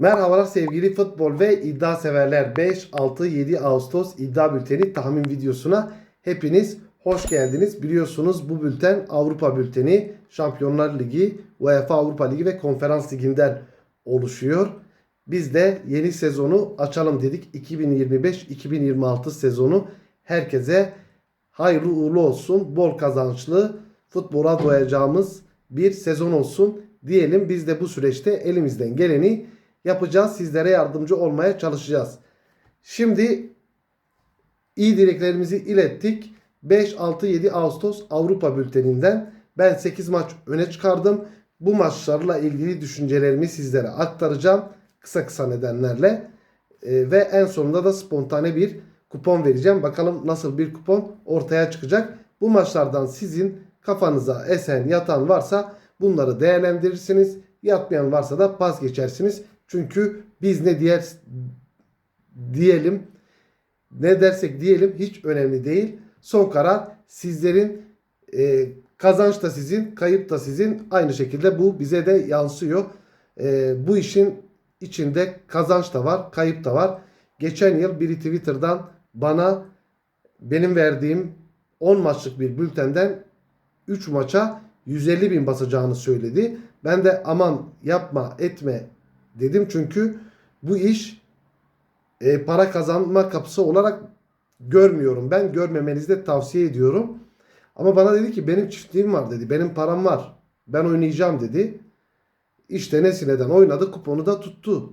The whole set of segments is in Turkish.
Merhabalar sevgili futbol ve iddia severler. 5, 6, 7 Ağustos iddia bülteni tahmin videosuna hepiniz hoş geldiniz. Biliyorsunuz bu bülten Avrupa bülteni, Şampiyonlar Ligi, UEFA Avrupa Ligi ve Konferans Ligi'nden oluşuyor. Biz de yeni sezonu açalım dedik. 2025-2026 sezonu herkese hayırlı uğurlu olsun. Bol kazançlı futbola doyacağımız bir sezon olsun diyelim. Biz de bu süreçte elimizden geleni yapacağız. Sizlere yardımcı olmaya çalışacağız. Şimdi iyi dileklerimizi ilettik. 5, 6, 7 Ağustos Avrupa bülteninden ben 8 maç öne çıkardım. Bu maçlarla ilgili düşüncelerimi sizlere aktaracağım. Kısa kısa nedenlerle. Ee, ve en sonunda da spontane bir kupon vereceğim. Bakalım nasıl bir kupon ortaya çıkacak. Bu maçlardan sizin kafanıza esen yatan varsa bunları değerlendirirsiniz. Yatmayan varsa da pas geçersiniz. Çünkü biz ne diğer diyelim ne dersek diyelim hiç önemli değil. Son karar sizlerin e, kazanç da sizin, kayıp da sizin. Aynı şekilde bu bize de yansıyor. E, bu işin içinde kazanç da var, kayıp da var. Geçen yıl biri Twitter'dan bana benim verdiğim 10 maçlık bir bültenden 3 maça 150 bin basacağını söyledi. Ben de aman yapma etme dedim çünkü bu iş e, para kazanma kapısı olarak görmüyorum. Ben görmemenizi de tavsiye ediyorum. Ama bana dedi ki benim çiftliğim var dedi. Benim param var. Ben oynayacağım dedi. İşte Nesine'den oynadı. Kuponu da tuttu.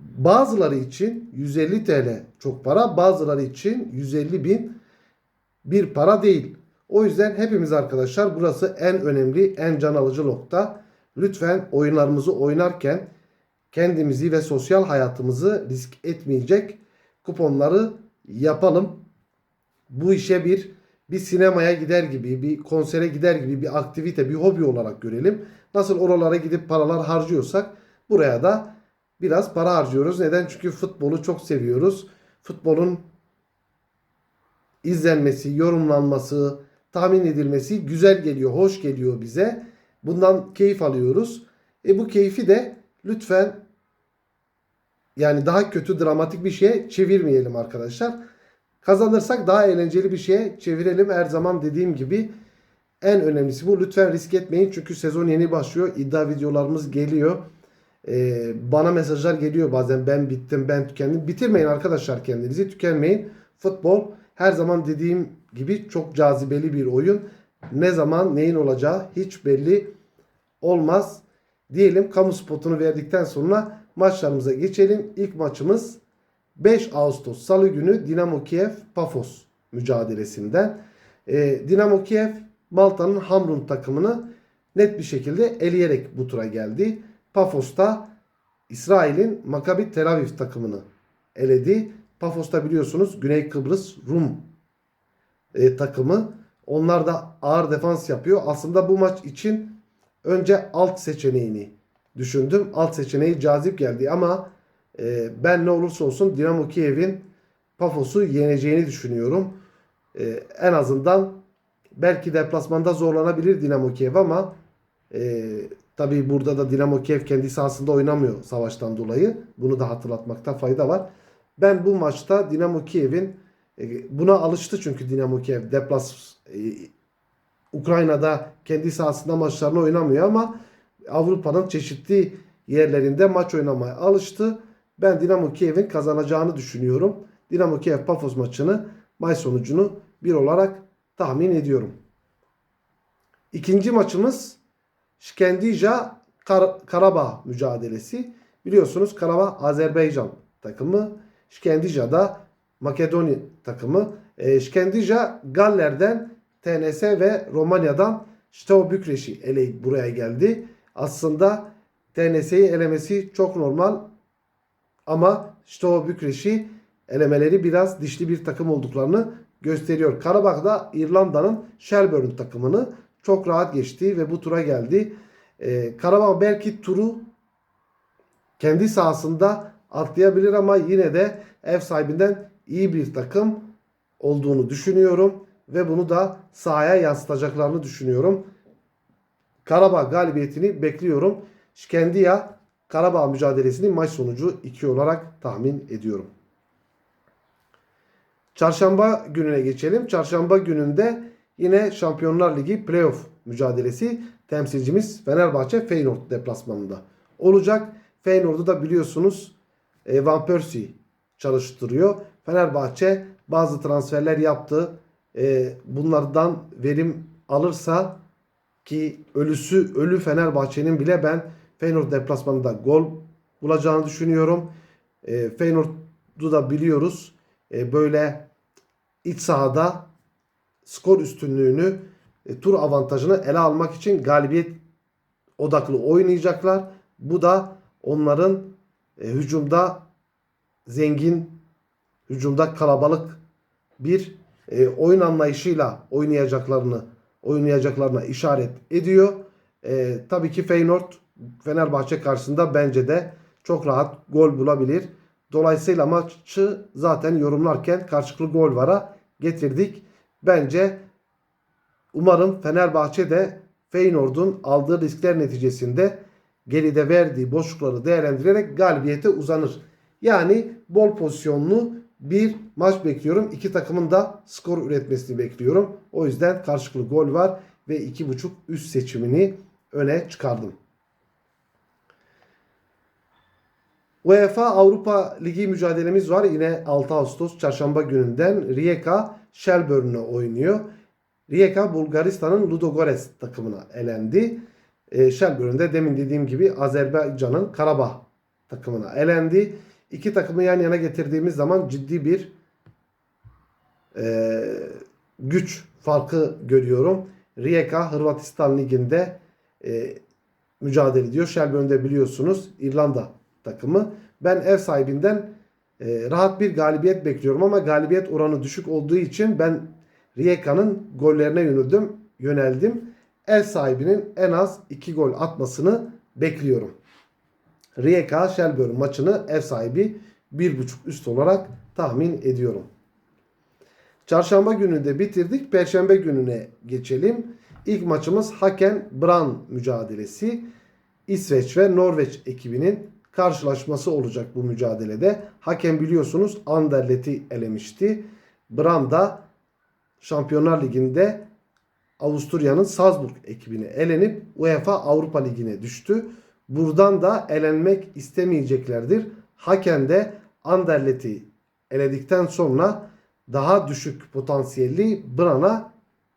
Bazıları için 150 TL çok para. Bazıları için 150 bin bir para değil. O yüzden hepimiz arkadaşlar burası en önemli, en can alıcı nokta. Lütfen oyunlarımızı oynarken kendimizi ve sosyal hayatımızı risk etmeyecek kuponları yapalım. Bu işe bir bir sinemaya gider gibi, bir konsere gider gibi bir aktivite, bir hobi olarak görelim. Nasıl oralara gidip paralar harcıyorsak buraya da biraz para harcıyoruz. Neden? Çünkü futbolu çok seviyoruz. Futbolun izlenmesi, yorumlanması, tahmin edilmesi güzel geliyor, hoş geliyor bize. Bundan keyif alıyoruz. E bu keyfi de lütfen yani daha kötü dramatik bir şeye çevirmeyelim arkadaşlar. Kazanırsak daha eğlenceli bir şeye çevirelim. Her zaman dediğim gibi en önemlisi bu. Lütfen risk etmeyin çünkü sezon yeni başlıyor. İddia videolarımız geliyor. Ee, bana mesajlar geliyor bazen ben bittim ben tükendim. Bitirmeyin arkadaşlar kendinizi tükenmeyin. Futbol her zaman dediğim gibi çok cazibeli bir oyun. Ne zaman neyin olacağı hiç belli olmaz. Diyelim kamu spotunu verdikten sonra maçlarımıza geçelim. İlk maçımız 5 Ağustos Salı günü Dinamo Kiev Pafos mücadelesinden. Ee, Dinamo Kiev Malta'nın Hamrun takımını net bir şekilde eleyerek bu tura geldi. Pafos'ta İsrail'in Maccabi Tel Aviv takımını eledi. Pafos'ta biliyorsunuz Güney Kıbrıs Rum e, takımı. Onlar da ağır defans yapıyor. Aslında bu maç için önce alt seçeneğini düşündüm. Alt seçeneği cazip geldi ama e, ben ne olursa olsun Dinamo Kiev'in Pafos'u yeneceğini düşünüyorum. E, en azından belki deplasmanda zorlanabilir Dinamo Kiev ama e, tabii burada da Dinamo Kiev kendi sahasında oynamıyor savaştan dolayı. Bunu da hatırlatmakta fayda var. Ben bu maçta Dinamo Kiev'in buna alıştı çünkü Dinamo Kiev deplas e, Ukrayna'da kendi sahasında maçlarını oynamıyor ama Avrupa'nın çeşitli yerlerinde maç oynamaya alıştı. Ben Dinamo Kiev'in kazanacağını düşünüyorum. Dinamo Kiev Pafos maçını maç sonucunu bir olarak tahmin ediyorum. İkinci maçımız Şkendija Kar- Karabağ mücadelesi. Biliyorsunuz Karabağ Azerbaycan takımı. Şkendija da Makedonya takımı. E, Şkendija Galler'den TNS ve Romanya'dan Steaua Bükreş'i eleyip buraya geldi. Aslında TNS'yi elemesi çok normal ama Steaua Bükreş'i elemeleri biraz dişli bir takım olduklarını gösteriyor. Karabağ'da İrlanda'nın Shelbourne takımını çok rahat geçti ve bu tura geldi. Ee, Karabağ belki turu kendi sahasında atlayabilir ama yine de ev sahibinden iyi bir takım olduğunu düşünüyorum ve bunu da sahaya yansıtacaklarını düşünüyorum. Karabağ galibiyetini bekliyorum. Şkendiya Karabağ mücadelesini maç sonucu 2 olarak tahmin ediyorum. Çarşamba gününe geçelim. Çarşamba gününde yine Şampiyonlar Ligi playoff mücadelesi temsilcimiz Fenerbahçe Feyenoord deplasmanında olacak. Feyenoord'u da biliyorsunuz e, Van Persie çalıştırıyor. Fenerbahçe bazı transferler yaptı. E, bunlardan verim alırsa ki ölüsü ölü Fenerbahçe'nin bile ben Feyenoord deplasmanında gol bulacağını düşünüyorum. E, Feyenoord'u da biliyoruz. E, böyle iç sahada skor üstünlüğünü e, tur avantajını ele almak için galibiyet odaklı oynayacaklar. Bu da onların e, hücumda zengin, hücumda kalabalık bir e, oyun anlayışıyla oynayacaklarını oynayacaklarına işaret ediyor. E, tabii ki Feyenoord Fenerbahçe karşısında bence de çok rahat gol bulabilir. Dolayısıyla maçı zaten yorumlarken karşılıklı gol vara getirdik. Bence umarım Fenerbahçe de Feyenoord'un aldığı riskler neticesinde geride verdiği boşlukları değerlendirerek galibiyete uzanır. Yani bol pozisyonlu bir maç bekliyorum. İki takımın da skor üretmesini bekliyorum. O yüzden karşılıklı gol var ve 2.5 üst seçimini öne çıkardım. UEFA Avrupa Ligi mücadelemiz var. Yine 6 Ağustos çarşamba gününden Rijeka Shelbourne'le oynuyor. Rijeka Bulgaristan'ın Ludogorets takımına elendi. E, Shelbourne'de demin dediğim gibi Azerbaycan'ın Karabağ takımına elendi. İki takımı yan yana getirdiğimiz zaman ciddi bir e, güç farkı görüyorum. Rijeka Hırvatistan Ligi'nde e, mücadele ediyor. Shelbourne'de biliyorsunuz İrlanda takımı. Ben ev sahibinden e, rahat bir galibiyet bekliyorum ama galibiyet oranı düşük olduğu için ben Rijeka'nın gollerine yöneldim. yöneldim. Ev sahibinin en az 2 gol atmasını bekliyorum. Rijeka Shelbourne maçını ev sahibi 1.5 üst olarak tahmin ediyorum. Çarşamba günü de bitirdik. Perşembe gününe geçelim. İlk maçımız Haken Bran mücadelesi. İsveç ve Norveç ekibinin karşılaşması olacak bu mücadelede. Hakem biliyorsunuz Anderlet'i elemişti. Bram da Şampiyonlar Ligi'nde Avusturya'nın Salzburg ekibine elenip UEFA Avrupa Ligi'ne düştü. Buradan da elenmek istemeyeceklerdir. Haken de Anderlet'i eledikten sonra daha düşük potansiyelli Bran'a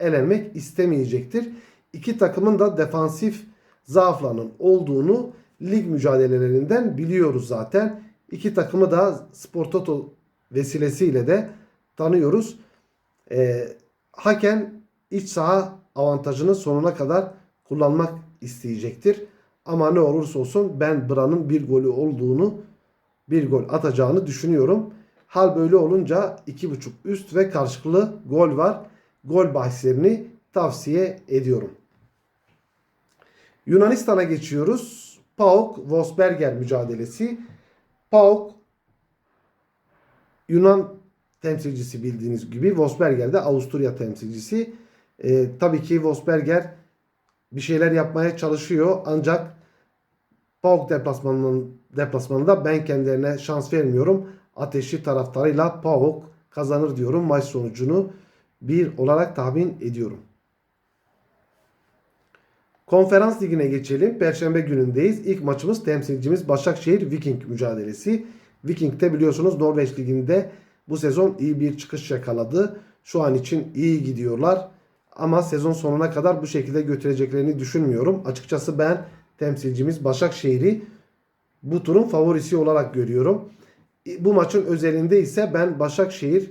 elenmek istemeyecektir. İki takımın da defansif zaaflarının olduğunu lig mücadelelerinden biliyoruz zaten. İki takımı da Spor Toto vesilesiyle de tanıyoruz. Ee, hakem iç saha avantajını sonuna kadar kullanmak isteyecektir. Ama ne olursa olsun ben Bran'ın bir golü olduğunu, bir gol atacağını düşünüyorum. Hal böyle olunca 2.5 üst ve karşılıklı gol var. Gol bahislerini tavsiye ediyorum. Yunanistan'a geçiyoruz. PAOK Wolfsberger mücadelesi. PAOK Yunan temsilcisi bildiğiniz gibi Wolfsberger de Avusturya temsilcisi. E, tabii ki Wolfsberger bir şeyler yapmaya çalışıyor ancak PAOK deplasmanının deplasmanında ben kendilerine şans vermiyorum. Ateşli taraftarıyla PAOK kazanır diyorum. Maç sonucunu bir olarak tahmin ediyorum. Konferans ligine geçelim. Perşembe günündeyiz. İlk maçımız temsilcimiz Başakşehir Viking mücadelesi. Viking'de biliyorsunuz Norveç liginde bu sezon iyi bir çıkış yakaladı. Şu an için iyi gidiyorlar. Ama sezon sonuna kadar bu şekilde götüreceklerini düşünmüyorum. Açıkçası ben temsilcimiz Başakşehir'i bu turun favorisi olarak görüyorum. Bu maçın özelinde ise ben Başakşehir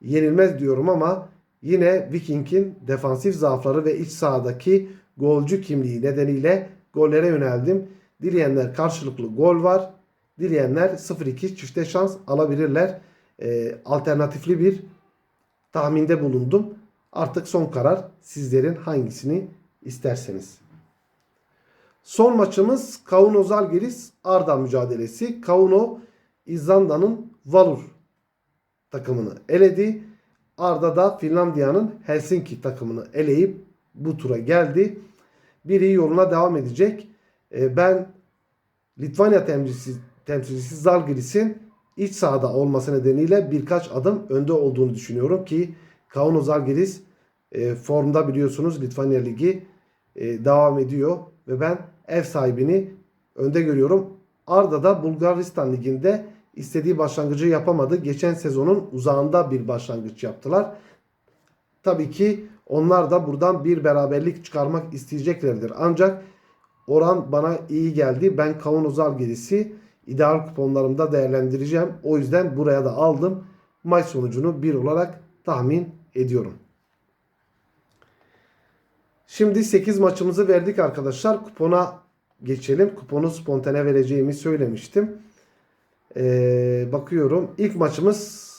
yenilmez diyorum ama yine Viking'in defansif zaafları ve iç sahadaki golcü kimliği nedeniyle gollere yöneldim. Dileyenler karşılıklı gol var. Dileyenler 0-2 çifte şans alabilirler. Ee, alternatifli bir tahminde bulundum. Artık son karar sizlerin hangisini isterseniz. Son maçımız Kauno Zalgiris Arda mücadelesi. Kauno İzlanda'nın Valur takımını eledi. Arda da Finlandiya'nın Helsinki takımını eleyip bu tura geldi. Biri yoluna devam edecek. E, ben Litvanya temsilcisi, temsilcisi Zalgiris'in iç sahada olması nedeniyle birkaç adım önde olduğunu düşünüyorum ki Kauno Zalgiris e, formda biliyorsunuz Litvanya Ligi e, devam ediyor ve ben ev sahibini önde görüyorum. Arda da Bulgaristan Ligi'nde istediği başlangıcı yapamadı. Geçen sezonun uzağında bir başlangıç yaptılar. Tabii ki onlar da buradan bir beraberlik çıkarmak isteyeceklerdir. Ancak oran bana iyi geldi. Ben Kauno Zalgiris'i ideal kuponlarımda değerlendireceğim. O yüzden buraya da aldım. Maç sonucunu 1 olarak tahmin ediyorum. Şimdi 8 maçımızı verdik arkadaşlar. Kupona geçelim. Kuponu spontane vereceğimi söylemiştim. Ee, bakıyorum. İlk maçımız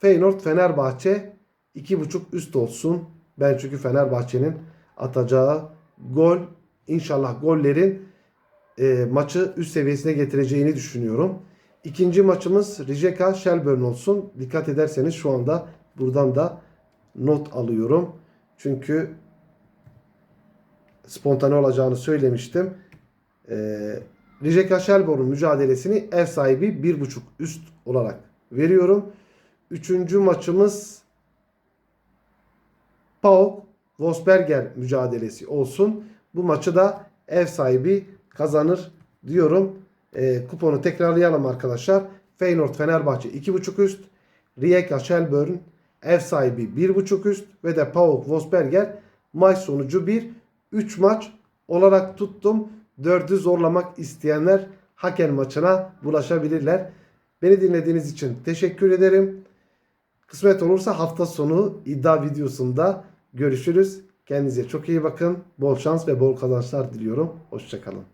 Feyenoord Fenerbahçe 2.5 üst olsun. Ben çünkü Fenerbahçe'nin atacağı gol inşallah gollerin e, maçı üst seviyesine getireceğini düşünüyorum. İkinci maçımız Rijeka Shelburne olsun. Dikkat ederseniz şu anda buradan da not alıyorum. Çünkü spontane olacağını söylemiştim. Ee, Rijeka Shelbourne mücadelesini ev sahibi 1.5 üst olarak veriyorum. Üçüncü maçımız PAOK Wolfsberger mücadelesi olsun. Bu maçı da ev sahibi kazanır diyorum. Ee, kuponu tekrarlayalım arkadaşlar. Feyenoord Fenerbahçe 2.5 üst. Rijeka Shelbourne ev sahibi 1.5 üst ve de PAOK Wolfsberger maç sonucu 1 3 maç olarak tuttum. 4'ü zorlamak isteyenler hakem maçına bulaşabilirler. Beni dinlediğiniz için teşekkür ederim. Kısmet olursa hafta sonu iddia videosunda görüşürüz. Kendinize çok iyi bakın. Bol şans ve bol kazançlar diliyorum. Hoşçakalın.